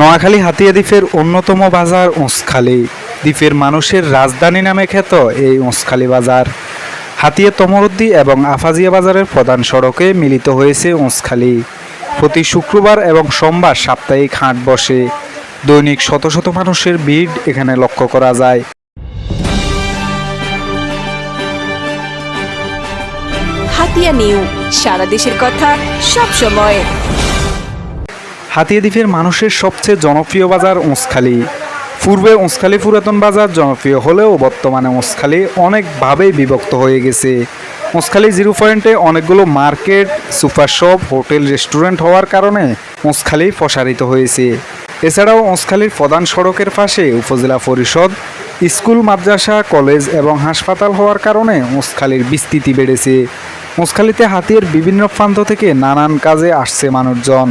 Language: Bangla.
নোয়াখালী হাতিয়া দ্বীপের অন্যতম বাজার উঁসখালী দ্বীপের মানুষের রাজধানী নামে খ্যাত এই উঁসখালী বাজার। হাতিয়া তমরুদ্দি এবং আফাজিয়া বাজারের প্রধান সড়কে মিলিত হয়েছে উঁসখালী প্রতি শুক্রবার এবং সোমবার সাপ্তাহিক হাট বসে। দৈনিক শত শত মানুষের ভিড় এখানে লক্ষ্য করা যায়। হাতিয়া নিউ, সারা দেশের কথা সব সময়। হাতিয়া দ্বীপের মানুষের সবচেয়ে জনপ্রিয় বাজার উঁসখালী পূর্বে উঁসখালী পুরাতন বাজার জনপ্রিয় হলেও বর্তমানে উঁসখালী অনেকভাবেই বিভক্ত হয়ে গেছে। উঁসখালী জিরো পয়েন্টে অনেকগুলো market, super shop, hotel, restaurant হওয়ার কারণে উঁসখালী প্রসারিত হয়েছে। এছাড়াও উঁসখালীর প্রধান সড়কের পাশে উপজেলা পরিষদ, স্কুল, মাদ্রাসা, কলেজ এবং হাসপাতাল হওয়ার কারণে উঁসখালীর বিস্তৃতি বেড়েছে। উঁসখালীতে হাতির বিভিন্ন প্রান্ত থেকে নানান কাজে আসছে মানুষজন।